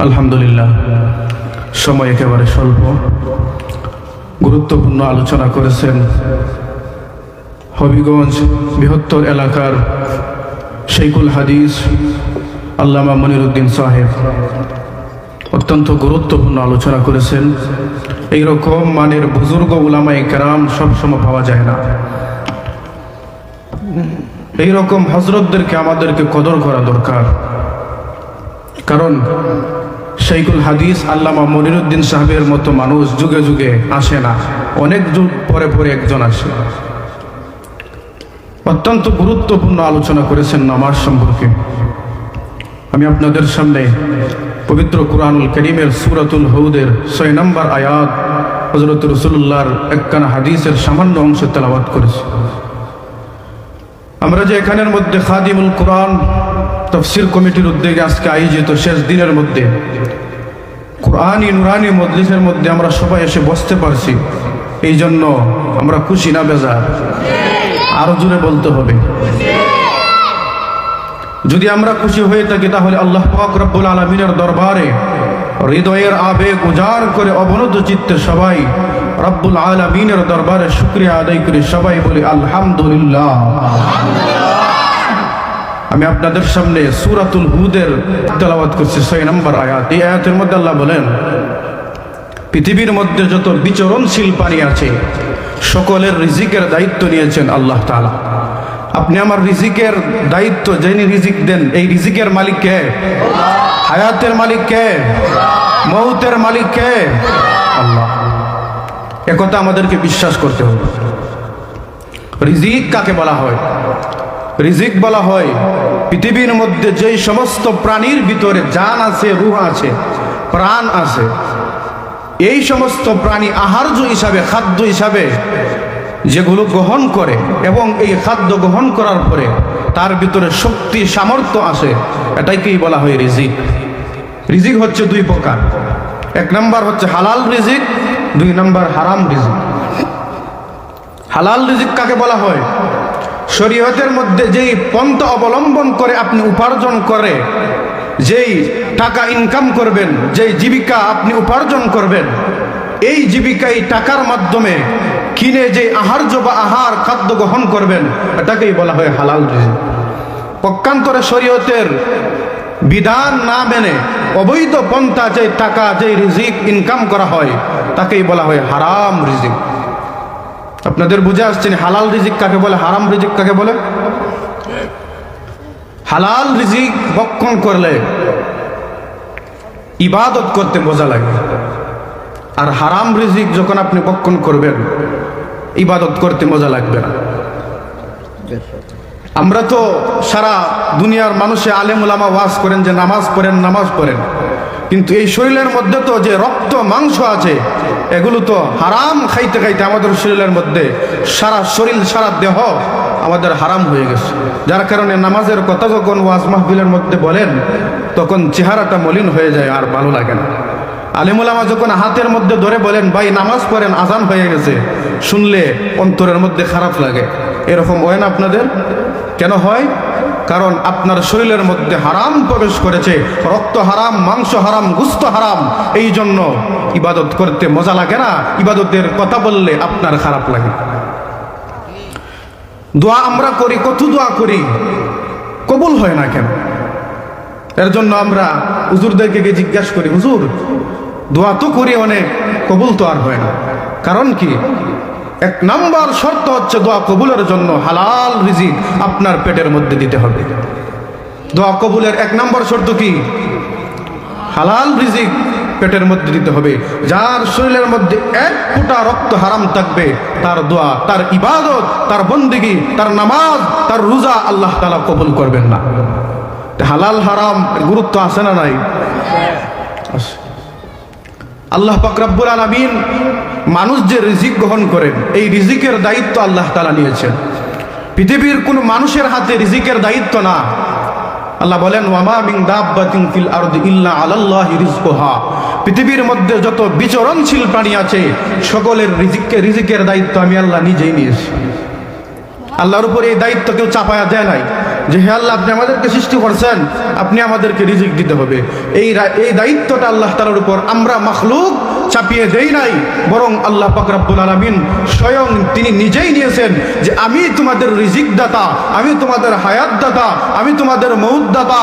আলহামদুলিল্লাহ। সময় একেবারে স্বল্প। গুরুত্বপূর্ণ আলোচনা করেছেন হবিগঞ্জ বৃহত্তর এলাকার শেখুল হাদিস আল্লামা মনিরুদ্দিন সাহেব। অত্যন্ত গুরুত্বপূর্ণ আলোচনা করেছেন। এই রকম মানের বুজুর্গ উলামায় কেরাম সবসময় পাওয়া যায় না। এই রকম হজরতদেরকে আমাদেরকে কদর করা দরকার। কারণ শৈকুল হাদিস আল্লামা মনিরুদ্দিন সাহেবের মতো মানুষ যুগে যুগে আসে না। অনেক যুগ পরে পরে একজন আসে। অত্যন্ত গুরুত্বপূর্ণ আলোচনা করেছেন নামাজ সম্পর্কে। আমি আপনাদের সামনে পবিত্র কুরআনুল করিমের সুরাতুল হৌদের ছয় নম্বর আয়াত হজরত রসুল্লাহর একখানা হাদিসের সামান্য অংশ তেলাওয়াত করেছি। আমরা যে এখানের মধ্যে খাদিমুল কোরআন তফসির কমিটির উদ্যোগে আজকে আয়োজিত শেষ দিনের মধ্যে, কোরআনই নুরানি মজলিসের মধ্যে আমরা সবাই এসে বসতে পারছি। এই জন্য আমরা খুশি না বেজার? আরও জোরে বলতে হবে। যদি আমরা খুশি হয়ে থাকি, তাহলে আল্লাহ পাক রব্বুল আলমিনের দরবারে হৃদয়ের আবেগ উজাড় করে অবনত চিত্তে সবাই রব্বুল আলমিনের দরবারে শুক্রিয়া আদায় করে, সবাই বলি আলহামদুলিল্লাহ। আমি আপনাদের সামনে সুরাতুল হুদের তেলাওয়াত করছি, ছয় নম্বর আয়াত। এই আয়াতের মধ্যে আল্লাহ বলেন, পৃথিবীর মধ্যে যত বিচরণশীল পানি আছে, সকলের রিজিকের দায়িত্ব নিয়েছেন আল্লাহ তাআলা। আপনি আমার রিজিকের দায়িত্ব, যিনি রিজিক দেন, এই রিজিকের মালিক কে? হায়াতের মালিক কে? মৌতের মালিক কে? আল্লাহ। একথা আমাদেরকে বিশ্বাস করতে হবে। রিজিক কাকে বলা হয়? রিজিক বলা হয়। পৃথিবীর মধ্যে যেই সমস্ত প্রাণীর ভিতরে জান আছে, রুহ আছে, প্রাণ আছে, এই সমস্ত প্রাণী আহার্য হিসাবে, খাদ্য হিসাবে যেগুলো গ্রহণ করে এবং এই খাদ্য গ্রহণ করার পরে তার ভিতরে শক্তি, সামর্থ্য আসে এটাইকেই বলা হয় রিজিক। রিজিক হচ্ছে দুই প্রকার। এক নম্বর হচ্ছে হালাল রিজিক, দুই নম্বর হারাম রিজিক। হালাল রিজিক কাকে বলা হয়? শরীয়তের মধ্যে যেই পন্থা অবলম্বন করে আপনি উপার্জন করে, যেই টাকা ইনকাম করবেন, যেই জীবিকা আপনি উপার্জন করবেন, এই জীবিকা টাকার মাধ্যমে কিনে যে আহার্য বা আহার খাদ্য গ্রহণ করবেন, এটাকেই বলা হয় হালাল রিজিক। পক্ষান্তরে শরীয়তের বিধান না মেনে অবৈধ পন্থা যে টাকা যে রিজিক ইনকাম করা হয়, তাকেই বলা হয় হারাম রিজিক। আপনাদের বুঝে আসছেন হালাল রিজিক কাকে বলে, হারাম রিজিক কাকে বলে? হালাল রিজিক ভক্ষণ করলে ইবাদত করতে মজা লাগে। আর হারাম রিজিক যখন আপনি ভক্ষণ করবেন, ইবাদত করতে মজা লাগবে না। আমরা তো সারা দুনিয়ার মানুষে আলেম উলামা ওয়াজ করেন যে নামাজ পড়েন নামাজ পড়েন। কিন্তু এই শরীরের মধ্যে তো যে রক্ত, মাংস আছে, এগুলো তো হারাম খাইতে খাইতে আমাদের শরীরের মধ্যে সারা শরীর, সারা দেহ আমাদের হারাম হয়ে গেছে। যার কারণে নামাজের কথা যখন ওয়াজ মাহবিলের মধ্যে বলেন, তখন চেহারাটা মলিন হয়ে যায়, আর ভালো লাগে না। আলিমুলামা যখন হাতের মধ্যে ধরে বলেন, ভাই, নামাজ পড়েন, আজান হয়ে গেছে। শুনলে অন্তরের মধ্যে খারাপ লাগে। এরকম হয় না আপনাদের? কেন হয়? কারণ আপনার শরীরের মধ্যে হারাম প্রবেশ করেছে। রক্ত হারাম, মাংস হারাম, গুস্ত হারাম। এই জন্য ইবাদত করতে মজা লাগে না। ইবাদতের কথা বললে আপনার খারাপ লাগে। দোয়া আমরা করি, কত দোয়া করি? কবুল হয় না কেন? এর জন্য আমরা হুজুরদেরকে গিয়ে জিজ্ঞাসা করি, হুজুর, দোয়া তো করি অনেক, কবুল তো আর হয় না। কারণ কি? এক নাম্বার শর্ত হচ্ছে দোয়া কবুলের জন্য হালাল রিজিক আপনার পেটের মধ্যে দিতে হবে। দোয়া কবুলের এক নম্বর শর্ত কি? হালাল রিজিক পেটের মধ্যে দিতে হবে। যার শরীরের মধ্যে এক ফোঁটা রক্ত হারাম থাকবে, তার দোয়া, তার ইবাদত, তার বন্দিগি, তার নামাজ, তার রোজা আল্লাহ তালা কবুল করবেন না। হালাল হারাম গুরুত্ব আছে না নাই। আল্লাহ পাকরাব্বুল আলমিন মানুষ যে রিজিক গ্রহণ করেন, এই রিজিকের দায়িত্ব আল্লাহ তালা নিয়েছেন। পৃথিবীর কোন মানুষের হাতে রিজিকের দায়িত্ব না। আল্লাহ বলেন, ওয়ামা পৃথিবীর মধ্যে যত বিচরণশীল প্রাণী আছে, সকলের রিজিককে রিজিকের দায়িত্ব আমি আল্লাহ নিজেই নিয়েছি। আল্লাহর উপর এই দায়িত্ব কেউ চাপায়া দেয় নাই। যে হে আল্লাহ, আপনি আমাদেরকে সৃষ্টি করছেন, আপনি আমাদেরকে রিজিক দিতে হবে। এই এই দায়িত্বটা আল্লাহ তালার উপর আমরা মখলুক চাপিয়ে দেই নাই, বরং আল্লাহ পাক রব্বুল আলমিন স্বয়ং তিনি নিজেই নিয়েছেন যে আমি তোমাদের রিজিক দাতা আমি তোমাদের হায়াত দাতা আমি তোমাদের মৌদ দাতা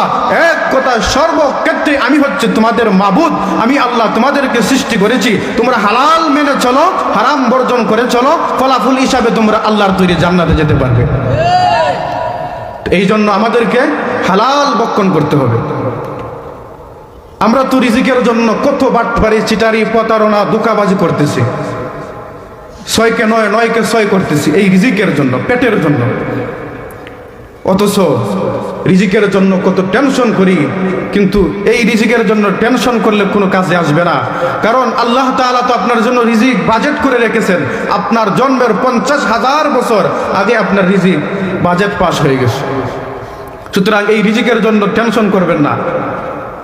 এক কথা সর্বক্ষেত্রে আমি হচ্ছে তোমাদের মাবুদ, আমি আল্লাহ তোমাদেরকে সৃষ্টি করেছি, তোমরা হালাল মেনে চলো, হারাম বর্জন করে চলো, ফলাফল হিসাবে তোমরা আল্লাহর তৈরি জান্নাতে যেতে পারবে। এই জন্য আমাদেরকে হালাল বক্ষণ করতে হবে। আমরা তো রিজিকের জন্য কত বাটপারি চিটারি, প্রতারণা, ধোকাবাজি করতেছি। ছয়কে নয়, নয়কে ছয় করতেছি, এই রিজিকের জন্য, পেটের জন্য। অথচ রিজিকের জন্য কত টেনশন করি, কিন্তু এই রিজিকের জন্য টেনশন করলে কোনো কাজে আসবে না। কারণ আল্লাহ তাআলা তো আপনার জন্য রিজিক বাজেট করে রেখেছেন। আপনার জন্মের পঞ্চাশ হাজার বছর আগে আপনার রিজিক বাজেট পাশ হয়ে গেছে। সুতরাং এই রিজিকের জন্য টেনশন করবেন না।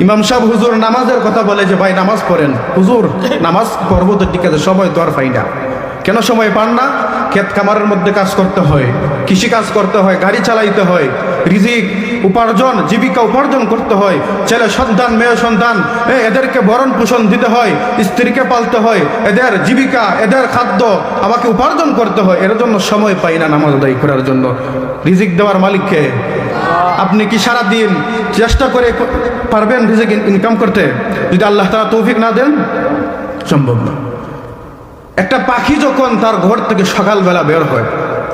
ইমাম সাহেব হুজুর নামাজের কথা বলে যে, ভাই, নামাজ পড়েন। হুজুর, নামাজ পড়ব তো ঠিক আছে, সময় আর পাই না। কেন সময় পান না? ক্ষেত কামারের মধ্যে কাজ করতে হয়, কৃষি কাজ করতে হয়, গাড়ি চালাইতে হয়, রিজিক, উপার্জন, জীবিকা উপার্জন করতে হয়, ছেলে সন্তান, মেয়ে সন্তান এদেরকে ভরণ পোষণ দিতে হয়, স্ত্রীকে পালতে হয়, এদের জীবিকা, এদের খাদ্য আমাকে উপার্জন করতে হয়, এর জন্য সময় পাই না নামাজ আদায় করার জন্য। রিজিক দেওয়ার মালিককে আপনি কি সারা দিন চেষ্টা করে পারবেন রিজিক ইন- ইনকাম করতে? যদি আল্লাহ তারা তৌফিক না দেন, সম্ভব না। একটা পাখি যখন তার ঘর থেকে সকালবেলা বের হয়,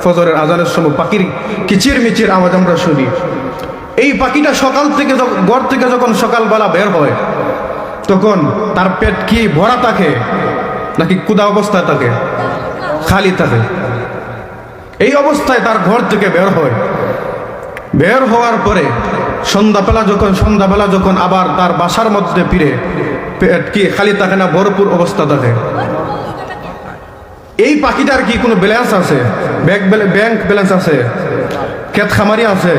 ফজরের আজানের সময় পাখির কিচির মিচির আওয়াজ আমরা শুনি। এই পাখিটা সকাল থেকে ঘর থেকে যখন সকালবেলা বের হয়, তখন তার পেট কি ভরা থাকে, নাকি কুদা অবস্থায় থাকে? খালি থাকে। এই অবস্থায় তার ঘর থেকে বের হয়। বের হওয়ার পরে সন্ধ্যাবেলা যখন সন্ধ্যাবেলা যখন আবার তার বাসার মধ্যে ফিরে কি খালি থাকে না, ভরপুর অবস্থা থাকে। এই পাখিটার কি কোনো ব্যালেন্স আছে? ব্যাংক ব্যাংক ব্যালেন্স আছে? ক্ষেত খামারি আছে?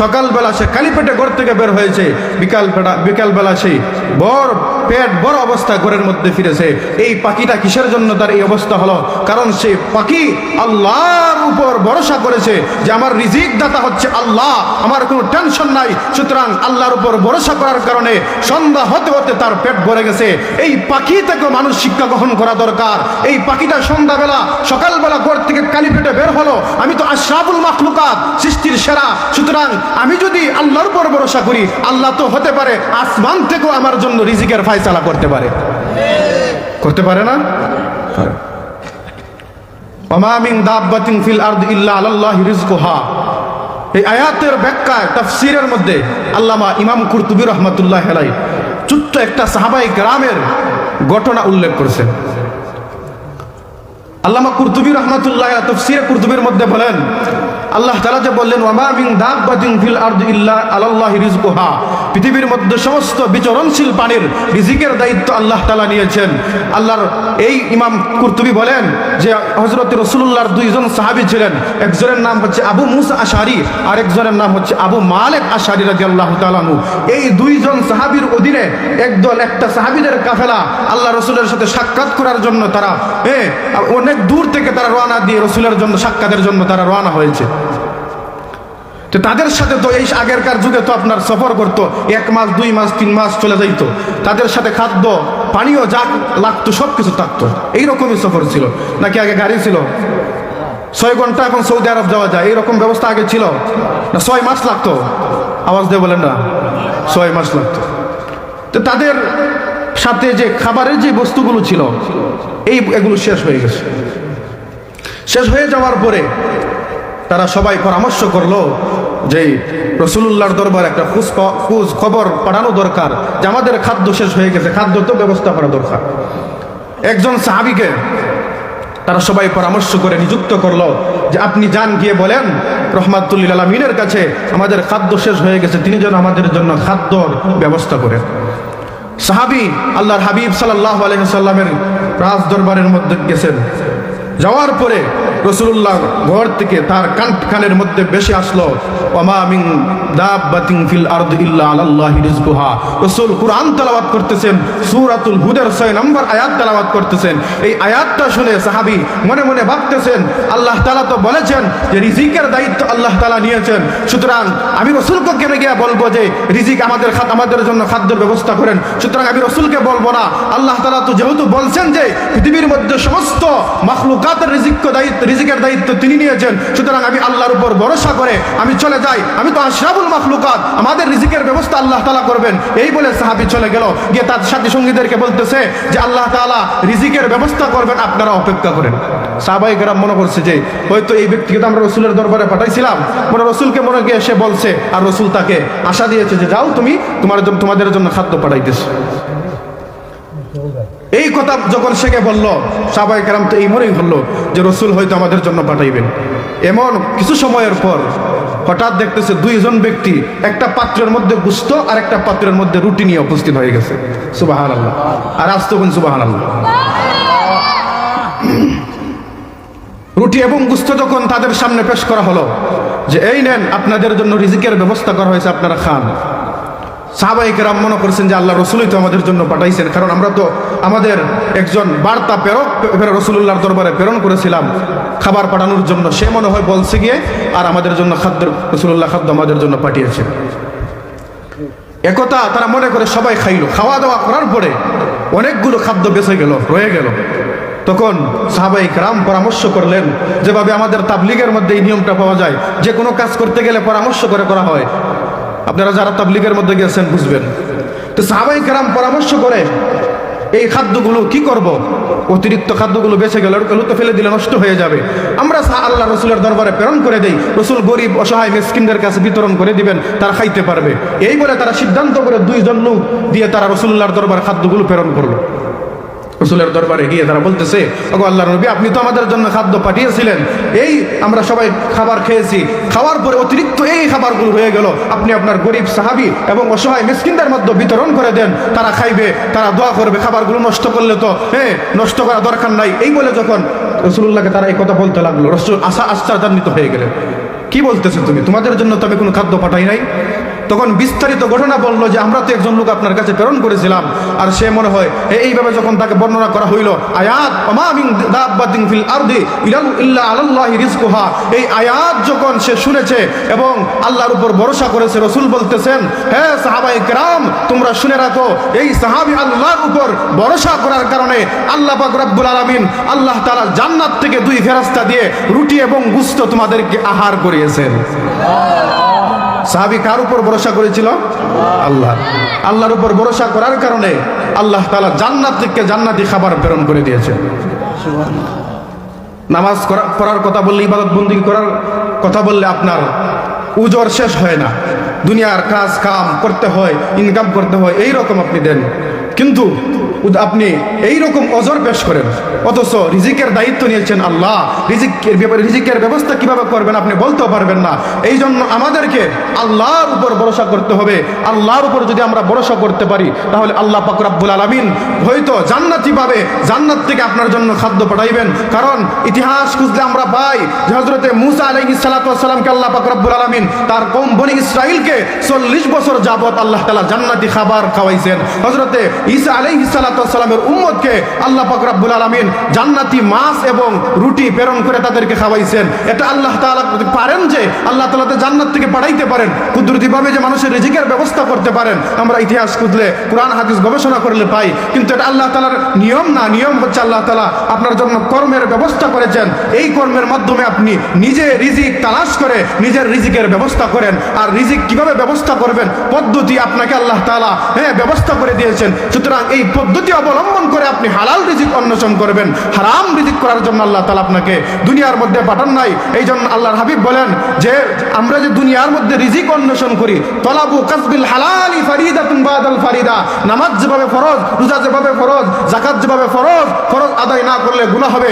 সকালবেলা সে কালি পেটে ঘর থেকে বের হয়েছে বিকাল বেলা বিকালবেলা সেই বড় পেট বড় অবস্থা ঘরের মধ্যে ফিরেছে। এই পাখিটা কিসের জন্য তার এই অবস্থা হলো? কারণ সে পাখি আল্লাহর উপর ভরসা করেছে যে আমার রিজিক দাতা হচ্ছে আল্লাহ, আমার কোনো টেনশন নাই। সুতরাং আল্লাহর উপর ভরসা করার কারণে সন্ধ্যা হতে হতে তার পেট ভরে গেছে। এই পাখি থেকে মানুষ শিক্ষা গ্রহণ করা দরকার। এই পাখিটা সন্ধ্যাবেলা, সকালবেলা ঘর থেকে কালি পেটে বের হলো। আমি তো আশরাফুল মাখলুকাত, সৃষ্টির সেরা। সুতরাং আমি যদি আল্লাহর উপর ভরসা করি, আল্লাহ তো হতে পারে আসমান থেকেও আমার জন্য রিজিকের ফায়সালা করতে পারে। করতে পারে না? পারে। ওমা ফিল আরদি ইল্লা আলাল্লাহি রিজকুহা। এই আয়াতের ব্যাখ্যায় তাফসীরের মধ্যে আল্লামা ইমাম কুরতুবী রহমাতুল্লাহ আলাই ছোট্ট একটা সাহাবাই গ্রামের ঘটনা উল্লেখ করেছেন। আল্লামা কুরতুবী রহমাতুল্লাহ তফসিরে কুরতুবীর মধ্যে বলেন আল্লাহ তাআলা যে বললেন ওয়ামা দাব্বাতিন ফিল আরদি ইল্লা আলাল্লাহি রিজকুহা পৃথিবীর মধ্যে সমস্ত বিচরণশীল প্রাণীর রিজিকের দায়িত্ব আল্লাহ তালা নিয়েছেন। আল্লাহর এই ইমাম কুরতুবী বলেন যে, হযরত রাসূলুল্লাহর দুইজন সাহাবী ছিলেন। একজনের নাম হচ্ছে আবু মুসা আশারি আর একজনের নাম হচ্ছে আবু মালেক আশারি রাদিয়াল্লাহু তাআলা আনহু। এই দুইজন সাহাবীর অধীনে একদল, একটা সাহাবীদের কাফেলা আল্লাহ রসুলের সাথে সাক্ষাৎ করার জন্য তারা এ অনেক দূর থেকে তারা রওনা দিয়ে রসুলের জন্য, সাক্ষাতের জন্য তারা রওনা হয়েছে। তো তাদের সাথে তো এই আগেরকার যুগে তো আপনার সফর করতো, এক মাস, দুই মাস, তিন মাস চলে যাইতো। তাদের সাথে খাদ্য, পানীয় যা লাগতো সব কিছু থাকতো। এইরকমই সফর ছিল। নাকি আগে গাড়ি ছিল? ছয় ঘণ্টা এখন সৌদি আরব যাওয়া যায়। এইরকম ব্যবস্থা আগে ছিল? না, ছয় মাস লাগতো? আওয়াজ দিয়ে বলেন না। ছয় মাস লাগতো। তো তাদের সাথে যে খাবারের যে বস্তুগুলো ছিল, এই এগুলো শেষ হয়ে গেছে। শেষ হয়ে যাওয়ার পরে তারা সবাই পরামর্শ করল যে রসুল্লাহর দরবার একটা খোঁজ খোঁজ খবর পাঠানো দরকার যে আমাদের খাদ্য শেষ হয়ে গেছে, খাদ্য তো ব্যবস্থা করা দরকার। একজন সাহাবিকে তারা সবাই পরামর্শ করে নিযুক্ত করল যে আপনি যান গিয়ে বলেন রহমাতুল্লিল আলমিনের কাছে আমাদের খাদ্য শেষ হয়ে গেছে, তিনি যেন আমাদের জন্য খাদ্যর ব্যবস্থা করেন। সাহাবি আল্লাহর হাবিব সাল্লাহ আলহিসাল্লামের রাজ দরবারের মধ্যে গেছেন। যাওয়ার পরে রসুল্লাহ ঘর থেকে তার কান কানের মধ্যে বেশি আসলো, ওমা ফিল আরদ ইল্লা আলাল্লাহি রিজকুহা। রসুল কুরআন তেলাওয়াত করতেছেন, সূরাতুল হুদের 6 নম্বর আয়াত তেলাওয়াত করতেছেন। এই আয়াতটা শুনে সাহাবী ভাবতেছেন, আল্লাহ তাআলা তো বলেছেন যে রিজিকের দায়িত্ব আল্লাহ নিয়েছেন। সুতরাং আমি রসুলকে কেন গিয়ে বলব যে রিজিক আমাদের আমাদের জন্য খাদ্যের ব্যবস্থা করেন? সুতরাং আমি রসুলকে বলব না। আল্লাহ তাআলা তো যেহেতু বলছেন যে পৃথিবীর মধ্যে সমস্ত মাখলুকাতের রিজিক দায়িত্ব রিজিকের দায়িত্ব তিনি নিয়েছেন। সুতরাং আমি আল্লাহর উপর ভরসা করে আমি চলে যাই। আমি তো আশরাফুল মাখলুকাত। আমাদের রিজিকের ব্যবস্থা আল্লাহ তালা করবেন। এই বলে সাহাবি চলে গেল। গিয়ে তার সাথী সঙ্গীদেরকে বলতেছে যে, আল্লাহ তাআলা রিজিকের ব্যবস্থা করবেন, আপনারা অপেক্ষা করেন। সাহাবাই মনে করছে যে, হয়তো এই ব্যক্তিকে তো আমরা রসুলের দরবারে পাঠাইছিলাম। মনে রসুলকে মনে গিয়ে সে বলছে, আর রসুল তাকে আশা দিয়েছে যে, যাও তুমি তোমার তোমাদের জন্য খাদ্য পাঠাইতেছ। এই কথা যখন সেকে বলল সাবাই কেরাম তো এই মনেই হলো যে রসুল হয়তো আমাদের জন্য পাঠাইবেন। এমন কিছু সময়ের পর হঠাৎ দেখতেছে দুইজন ব্যক্তি একটা পাত্রের মধ্যে গুস্ত আর একটা পাত্রের মধ্যে রুটি নিয়ে উপস্থিত হয়ে গেছে। সুবাহান আল্লাহ আর আজ তখন সুবাহান আল্লাহ রুটি এবং গুস্ত যখন তাদের সামনে পেশ করা হলো, যে এই নেন, আপনাদের জন্য রিজিকের ব্যবস্থা করা হয়েছে, আপনারা খান। সাহাবাই কেরাম মনে করছেন যে আল্লাহ রসুলই তো আমাদের জন্য পাঠাইছেন। কারণ আমরা তো আমাদের একজন বার্তা প্রেরক রসুল্লাহর দরবারে প্রেরণ করেছিলাম খাবার পাঠানোর জন্য। সে মনে হয় বলছে গিয়ে, আর আমাদের জন্য খাদ্য রসুল্লাহ খাদ্য আমাদের জন্য পাঠিয়েছে। একথা তারা মনে করে সবাই খাইলো। খাওয়া দাওয়া করার পরে অনেকগুলো খাদ্য বেঁচে গেল, রয়ে গেল। তখন সাহাবাই রাম পরামর্শ করলেন, যেভাবে আমাদের তাবলিগের মধ্যে এই নিয়মটা পাওয়া যায়, যে কোনো কাজ করতে গেলে পরামর্শ করে করা হয় আপনারা যারা তাবলিগের মধ্যে গেছেন বুঝবেন। তো সাহাবাই কেরাম পরামর্শ করে, এই খাদ্যগুলো কি করব? অতিরিক্ত খাদ্যগুলো বেঁচে গেল এগুলো তো ফেলে দিলে নষ্ট হয়ে যাবে। আমরা আল্লাহ রসুলের দরবারে প্রেরণ করে দেই, রসুল গরিব, অসহায় মিসকিনদের কাছে বিতরণ করে দিবেন, তারা খাইতে পারবে। এই বলে তারা সিদ্ধান্ত করে দুইজন লোক দিয়ে তারা রসুল্লাহর দরবারে খাদ্যগুলো প্রেরণ করল। রসুলের দরবারে গিয়ে তারা বলতেছে, ওগো আল্লাহ নবী, আপনি তো আমাদের জন্য খাদ্য পাঠিয়েছিলেন। এই আমরা সবাই খাবার খেয়েছি। খাওয়ার পরে অতিরিক্ত এই খাবারগুলো রয়ে গেল। আপনি আপনার গরিব সাহাবি এবং অসহায় মিসকিনদের মধ্যে বিতরণ করে দেন। তারা খাইবে, তারা দোয়া করবে, খাবারগুলো নষ্ট করলে তো হ্যাঁ নষ্ট করা দরকার নাই। এই বলে যখন রসুল্লাহকে তারা এই কথা বলতে লাগল, রসুল আশা আশ্চর্যান্বিত হয়ে গেলেন। কি বলতেছে তুমি? তোমাদের জন্য তো আমি কোনো খাদ্য পাঠাই নাই? তখন বিস্তারিত ঘটনা বলল যে, আমরা তো একজন লোক আপনার কাছে প্রেরণ করেছিলাম। আর সে মনে হয় এইভাবে যখন তাকে বর্ণনা করা হইল, আয়াত এই আয়াত যখন সে শুনেছে এবং আল্লাহর উপর ভরসা করেছে, রসুল বলতেছেন হ্যাঁ সাহাবাই কেরাম, তোমরা শুনে রাখো, এই সাহাবি আল্লাহর উপর ভরসা করার কারণে আল্লাহ পাক আলামিন আল্লাহ তাআলা জান্নাত থেকে দুই ফেরেশতা দিয়ে রুটি এবং গুস্ত তোমাদেরকে আহার করিয়েছেন। সাহাবি কার উপর ভরসা করেছিল? আল্লাহ। আল্লাহর উপর ভরসা করার কারণে আল্লাহ তালা জান্নাত থেকে জান্নাতি খাবার প্রেরণ করে দিয়েছে। নামাজ পড়ার কথা বললে ইবাদত বন্দি করার কথা বললে আপনার উজর শেষ হয় না। দুনিয়ার কাজ কাম করতে হয় ইনকাম করতে হয় এই রকম আপনি দেন। কিন্তু আপনি এই রকম অজর পেশ করেন। অথচ রিজিকের দায়িত্ব নিয়েছেন আল্লাহ। রিজিকের ব্যাপারে রিজিকের ব্যবস্থা কীভাবে করবেন আপনি বলতেও পারবেন না। এই জন্য আমাদেরকে আল্লাহর উপর ভরসা করতে হবে। আল্লাহর উপর যদি আমরা ভরসা করতে পারি, তাহলে আল্লাহ পাক রাব্বুল আলামিন হয়তো জান্নাতি পাবে জান্নাত থেকে আপনার জন্য খাদ্য পাঠাইবেন। কারণ ইতিহাস খুঁজলে আমরা পাই যে হজরতে মুসা আলাইহিস সালাতু ওয়াসসালামকে আল্লাহ পাক রাব্বুল আলামিন তার কম বনি ইসরাইলকে 40 বছর যাবত আল্লাহ তালা জান্নাতি খাবার খাওয়াইছেন। হজরতে ঈসা আলাইহিস সালাতু ওয়াসসালামের উম্মতকে আল্লাহ পাক রাব্বুল আলামিন জান্নাতি মাছ এবং রুটি প্রেরণ করে তাদেরকে খাওয়াইছেন। এটা আল্লাহ যদি পারেন যে আল্লাহ তাআলা তো জান্নাত থেকে পাঠাইতে পারেন। কুদরতিভাবে যে মানুষের রিজিকের ব্যবস্থা করতে পারেন। আমরা ইতিহাস খুঁজলে, কোরআন, হাদিস গবেষণা করলে পাই। কিন্তু এটা আল্লাহ তাআলার নিয়ম না, নিয়ম হচ্ছে আল্লাহ তাআলা আপনার জন্য কর্মের ব্যবস্থা করেছেন। এই কর্মের মাধ্যমে আপনি নিজে রিজিক তালাশ করে নিজের রিজিকের ব্যবস্থা করেন। আর রিজিক কীভাবে ব্যবস্থা করবেন? পদ্ধতি আপনাকে আল্লাহ তাআলা হ্যাঁ ব্যবস্থা করে দিয়েছেন। সুতরাং এই পদ্ধতি অবলম্বন করে আপনি হালাল রিজিক অন্বেষণ করবেন, হারাম রিজিক করার জন্য আল্লাহ তালা আপনাকে দুনিয়ার মধ্যে পাঠান নাই। এই জন্য আল্লাহর হাবিব বলেন যে, আমরা যে দুনিয়ার মধ্যে রিজিক অন্বেষণ করি, তলাবু কাসবিল হালালি ফারিদাতুন বাদাল ফারিদা। নামাজ যেভাবে ফরজ, রোজা যেভাবে ফরজ জাকাত যেভাবে ফরজ ফরজ আদায় না করলে গুনাহ হবে।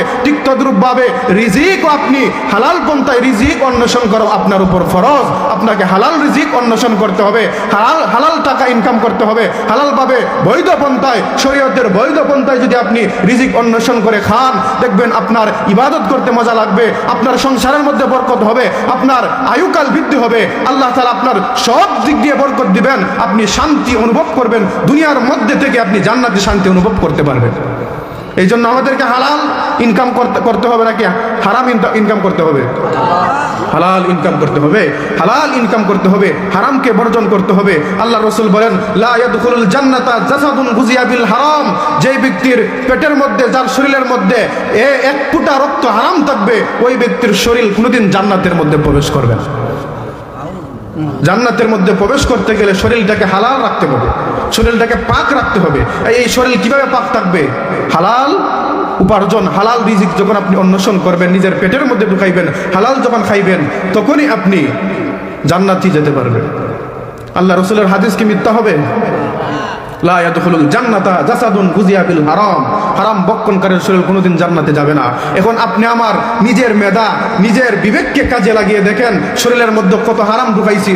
রিজিক আপনি, হালাল পন্থায় রিজিক অন্বেষণ করো আপনার উপর ফরজ। আপনাকে হালাল রিজিক অন্বেষণ করতে হবে। হালাল হালাল টাকা ইনকাম করতে হবে। হালালভাবে বৈধ পন্থায়, শরীয়তের বৈধ পন্থায় যদি আপনি রিজিক অন্বেষণ করে খান, দেখবেন আপনার ইবাদত করতে মজা লাগবে, আপনার সংসারের মধ্যে বরকত হবে, আপনার আয়ুকাল বৃদ্ধি হবে। আল্লাহ তালা আপনার সব দিক দিয়ে বরকত দিবেন। আপনি শান্তি অনুভব করবেন, দুনিয়ার মধ্যে থেকে আপনি জান্নাতি শান্তি অনুভব করতে পারবেন। এই জন্য আমাদেরকে হালাল ইনকাম করতে করতে হবে নাকি? হারাম ইনকাম করতে হবে? হালাল ইনকাম করতে হবে। হালাল ইনকাম করতে হবে। হারামকে বর্জন করতে হবে। আল্লাহ রসুল বলেন জান্নাতা হারাম। যেই ব্যক্তির পেটের মধ্যে, যার শরীরের মধ্যে এ এক ফুটা রক্ত হারাম থাকবে, ওই ব্যক্তির শরীর কোনোদিন জান্নাতের মধ্যে প্রবেশ করবে না। জান্নাতের মধ্যে প্রবেশ করতে গেলে শরীরটাকে হালাল রাখতে হবে। শরীরটাকে পাক রাখতে হবে। এই শরীর কীভাবে পাক থাকবে? হালাল উপার্জন, হালাল রিজিক যখন আপনি অন্বেষণ করবেন, নিজের পেটের মধ্যে ঢুকাইবেন, হালাল যখন খাইবেন, তখনই আপনি জান্নাতি যেতে পারবেন। আল্লাহ রসুলের হাদিস কি মিথ্যা হবে? শরীরের মধ্যে কত ঢুকাইছি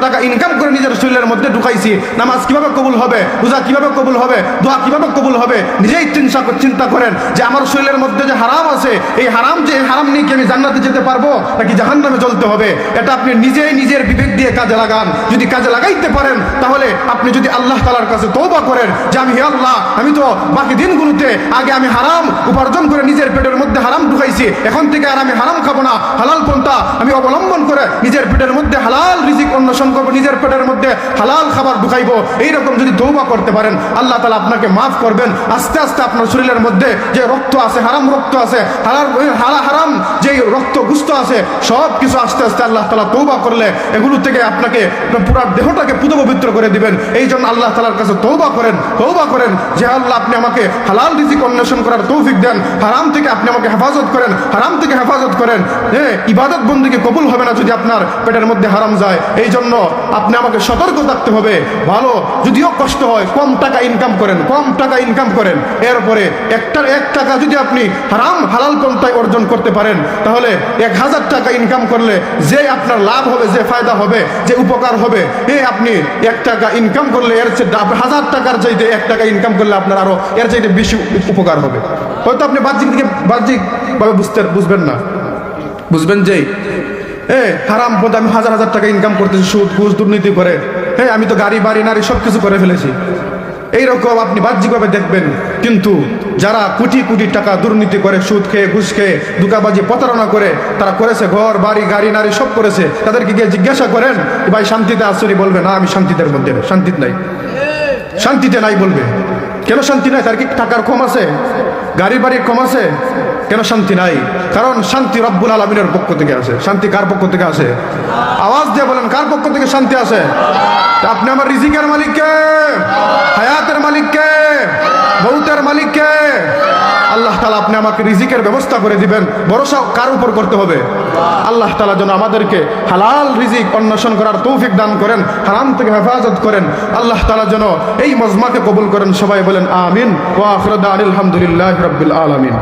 টাকা ইনকাম করে নিজের শরীরের মধ্যে ঢুকাইছি। নামাজ কীভাবে কবুল হবে, রোজা কীভাবে কবুল হবে, দোয়া কীভাবে কবুল হবে, নিজেই চিন্তা চিন্তা করেন যে আমার শরীরের মধ্যে যে হারাম আছে, এই হারাম যে হারাম নিয়ে কি আমি জান্নাতে যেতে পারব, নাকি জাহান্নামে চলতে হবে? এটা আপনি নিজেই নিজের বিবেক দিয়ে কাজে লাগান। যদি কাজে লাগাইতে পারেন, তাহলে আপনি যদি আল্লাহ তালার কাছে তৌবা করেন, যে আমি হে আল্লাহ, আমি তো বাকি দিনগুলোতে আগে আমি হারাম উপার্জন করে নিজের পেটের মধ্যে হারাম ঢুকাইছি, এখন থেকে আর আমি হারাম খাব না, হালাল পন্থা আমি অবলম্বন করে নিজের পেটের মধ্যে হালাল রিজিক অন্বেষণ করব নিজের পেটের মধ্যে হালাল খাবার ঢুকাইবো। এইরকম যদি তৌবা করতে পারেন, আল্লাহ তালা আপনাকে মাফ করবেন। আস্তে আস্তে আপনার শরীরের মধ্যে যে রক্ত আছে, হারাম রক্ত আছে হালা হারাম যে রক্ত গুস্ত আছে সব কিছু আস্তে আস্তে আল্লাহ তালা তৌবা করলে এগুলো থেকে আপনাকে পুরো দেহটাকে পবিত্র করে দিবেন। এই জন্য আল্লাহ তালার কাছে তৌবা করেন তৌবা করেন যে আল্লাহ, আপনি আমাকে হালাল রিজিক অন্বেষণ করার তৌফিক দেন, হারাম থেকে আপনি আমাকে হেফাজত করেন, হারাম থেকে হেফাজত করেন। হ্যাঁ ইবাদত বন্দীকে কবুল হবে না যদি আপনার পেটের মধ্যে হারাম যায়। এই জন্য আপনি আমাকে সতর্ক থাকতে হবে। ভালো, যদিও কষ্ট হয়, কম টাকা ইনকাম করেন, কম টাকা ইনকাম করেন। এরপরে একটার এক টাকা যদি আপনি হারাম, হালাল পন্থায় অর্জন করতে পারেন, তাহলে এক হাজার টাকা ইনকাম করলে যে আপনার লাভ হবে, যে ফায়দা হবে, যে উপকার হবে এ আপনি এক টাকা ইনকাম করলে এর হাজার টাকার চাইতে এক টাকা ইনকাম করলে আপনার আরও এর চাইতে বেশি উপকার হবে। হয়তো আপনি বাহ্যিক দিকে বাহ্যিকভাবে বুঝতে বুঝবেন না। বুঝবেন যে, এ, হারাম পদ আমি হাজার হাজার টাকা ইনকাম করতেছি, সুদ, ঘুষ, দুর্নীতি করে। হ্যাঁ আমি তো গাড়ি, বাড়ি, নারী সব কিছু করে ফেলেছি। এইরকম আপনি বাহ্যিকভাবে দেখবেন। কিন্তু যারা কোটি কোটি টাকা দুর্নীতি করে, সুদ খেয়ে, ঘুষ খেয়ে দুকাবাজি প্রতারণা করে, তারা করেছে ঘর, বাড়ি, গাড়ি, নারী, সব করেছে। তাদেরকে গিয়ে জিজ্ঞাসা করেন ভাই, শান্তিতে আসুনি বলবে, না, আমি শান্তিদের মধ্যে শান্তিতে নাই। শান্তিতে নাই বলবে। কেন শান্তি নাই? তার কি টাকার কম আছে? গাড়ি বাড়ির কম আছে? কেন শান্তি নাই? কারণ শান্তি রব্বুল আলমিনের পক্ষ থেকে আছে। শান্তি কার পক্ষ থেকে আছে? আওয়াজ দিয়ে বলেন, কার পক্ষ থেকে শান্তি আছে? আপনি আমার রিজিকের মালিককে, হায়াতের মালিককে বৌতের মালিককে, আল্লাহ তালা আপনি আমাকে রিজিকের ব্যবস্থা করে দিবেন। ভরসা কার উপর করতে হবে? আল্লাহ তালা যেন আমাদেরকে হালাল রিজিক অন্বেষণ করার তৌফিক দান করেন, হারাম থেকে হেফাজত করেন। আল্লাহ তালা যেন এই মজমাকে কবুল করেন। সবাই বলেন, আমিন। ওয়া আখরদা আলহামদুলিল্লাহ রব্বিল আলমিন।